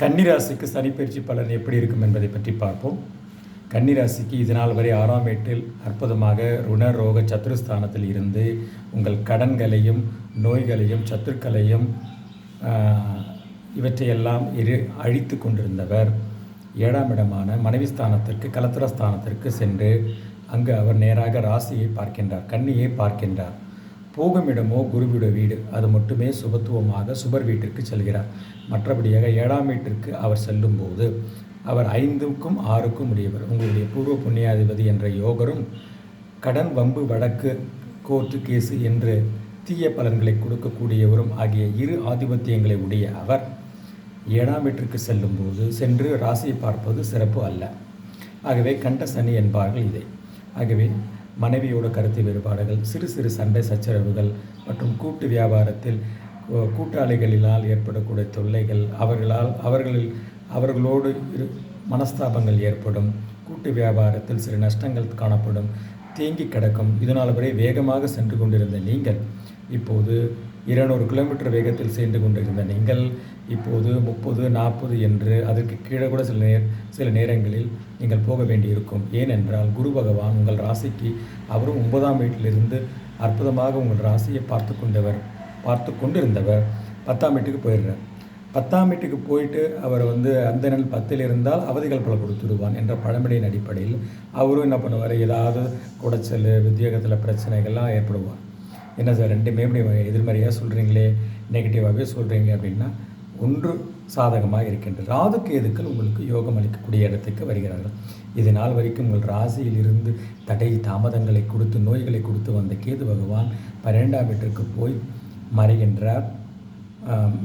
கன்னிராசிக்கு சனிப்பயிற்சி பலன் எப்படி இருக்கும் என்பதை பற்றி பார்ப்போம். கன்னிராசிக்கு இது நாள் வரை ஆறாம் ஏட்டில் அற்புதமாக ருண ரோக சத்துருஸ்தானத்தில் இருந்து உங்கள் கடன்களையும் நோய்களையும் சத்துருக்களையும் இவற்றையெல்லாம் இரு அழித்து கொண்டிருந்தவர். ஏழாம் இடமான மனைவி ஸ்தானத்திற்கு கலத்திர ஸ்தானத்திற்கு சென்று அங்கு அவர் நேராக ராசியை பார்க்கின்றார் கன்னியை பார்க்கின்றார். போகும் இடமோ குருவிட வீடு அது மட்டுமே சுபத்துவமாக சுபர் வீட்டிற்கு செல்கிறார். மற்றபடியாக ஏழாம் வீட்டிற்கு அவர் செல்லும்போது அவர் ஐந்துக்கும் ஆறுக்கும் உடையவர். உங்களுடைய பூர்வ புண்ணியாதிபதி என்ற யோகரும் கடன் வம்பு வழக்கு கோர்ட்டு கேஸு என்று தீய பலன்களை கொடுக்கக்கூடியவரும் ஆகிய இரு ஆதிபத்தியங்களை உடைய அவர் ஏழாம் வீட்டிற்கு செல்லும்போது சென்று ராசியை பார்ப்பது சிறப்பு அல்ல. ஆகவே கண்ட சனி என்பார்கள் இதை. ஆகவே மனைவியோட கருத்து வேறுபாடுகள் சிறு சிறு சண்டை சச்சரவுகள் மற்றும் கூட்டு வியாபாரத்தில் கூட்டாளிகளினால் ஏற்படக்கூடிய தொல்லைகள் அவர்களால் அவர்களில் அவர்களோடு இரு மனஸ்தாபங்கள் ஏற்படும் கூட்டு வியாபாரத்தில் சிறு நஷ்டங்கள் காணப்படும் தேங்கி கிடக்கும். இதனால் வரை வேகமாக சென்று கொண்டிருந்த நீங்கள் இப்போது இருநூறு கிலோமீட்டர் வேகத்தில் சென்று கொண்டிருந்த நீங்கள் இப்போது முப்பது நாற்பது என்று அதற்கு கீழே கூட சில நேர் சில நேரங்களில் நீங்கள் போக வேண்டியிருக்கும். ஏனென்றால் குரு பகவான் உங்கள் ராசிக்கு அவரும் ஒன்பதாம் வீட்டிலிருந்து அற்புதமாக உங்கள் ராசியை பார்த்து கொண்டவர் பார்த்து கொண்டிருந்தவர் பத்தாம் வீட்டுக்கு போயிடுறார். பத்தாம் வீட்டுக்கு போயிட்டு அவர் வந்து அந்த நாள் பத்தில் இருந்தால் அவதிகள் பல கொடுத்துடுவான் என்ற பழமொழியின் அடிப்படையில் அவரும் என்ன பண்ணுவார்? ஏதாவது குடைச்சல் உத்தியோகத்தில் பிரச்சனைகள்லாம் ஏற்படுவார். என்ன சார் ரெண்டுமே இப்படி எதிர்மறையாக சொல்கிறீங்களே நெகட்டிவாகவே சொல்கிறீங்க அப்படின்னா ஒன்று சாதகமாக இருக்கின்ற ராது கேதுக்கள் உங்களுக்கு யோகம் அளிக்கக்கூடிய இடத்துக்கு வருகிறார்கள். இது நாள் வரைக்கும் உங்கள் ராசியில் இருந்து தடை தாமதங்களை கொடுத்து நோய்களை கொடுத்து வந்த கேது பகவான் பன்னிரெண்டாம் வீட்டிற்கு போய் மறைகின்றார்.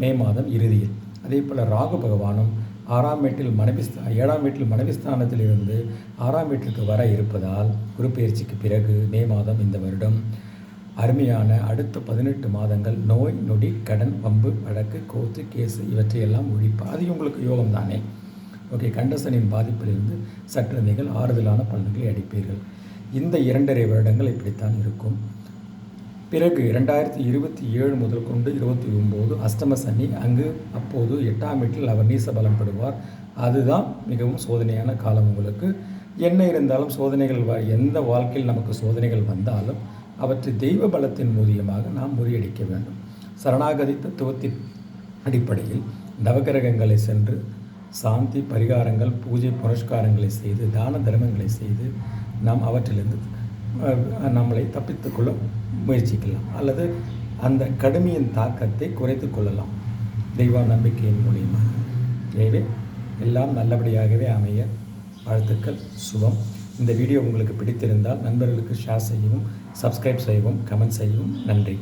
மே மாதம் இறுதியில். அதே போல் ராகு பகவானும் ஆறாம் வீட்டில் மனைவிஸ்தா ஏழாம் வீட்டில் மனைவிஸ்தானத்தில் இருந்து ஆறாம் வீட்டிற்கு வர இருப்பதால் குரு பயிற்சிக்கு பிறகு மே மாதம் இந்த வருடம் அருமையான அடுத்த பதினெட்டு மாதங்கள் நோய் நொடி கடன் வம்பு வழக்கு கோத்து கேஸு இவற்றையெல்லாம் ஒழிப்பு. அது உங்களுக்கு யோகம் தானே ஓகே கண்டசனின் பாதிப்பிலிருந்து சற்று நீங்கள் ஆறுதலான பலன்களை அடிப்பீர்கள் இந்த இரண்டரை வருடங்கள் இப்படித்தான் இருக்கும். பிறகு இரண்டாயிரத்தி இருபத்தி ஏழு முதல் கொண்டு இருபத்தி ஒம்பது அஷ்டம சனி அங்கு அப்போது எட்டாம் வீட்டில் அவர் நீச பலம் படுவார் அதுதான் மிகவும் சோதனையான காலம் உங்களுக்கு. என்ன இருந்தாலும் சோதனைகள் எந்த வாழ்க்கையில் நமக்கு சோதனைகள் வந்தாலும் அவற்றை தெய்வ பலத்தின் மூலியமாக நாம் முறியடிக்க வேண்டும். சரணாகதி தத்துவத்தின் அடிப்படையில் நவகிரகங்களை சென்று சாந்தி பரிகாரங்கள் பூஜை புரஸ்காரங்களை செய்து தான தர்மங்களை செய்து நாம் அவற்றிலிருந்து நம்மளை தப்பித்துக்கொள்ள முயற்சிக்கலாம். அல்லது அந்த கடுமையின் தாக்கத்தை குறைத்து கொள்ளலாம். தெய்வ நம்பிக்கையின் மூலியமாக. எனவே எல்லாம் நல்லபடியாகவே அமைய. வாழ்த்துக்கள். சுபம். இந்த வீடியோ உங்களுக்கு பிடித்திருந்தால் நண்பர்களுக்கு ஷேர் செய்யவும் சப்ஸ்கிரைப் செய்யவும் கமெண்ட் செய்யவும் நன்றி.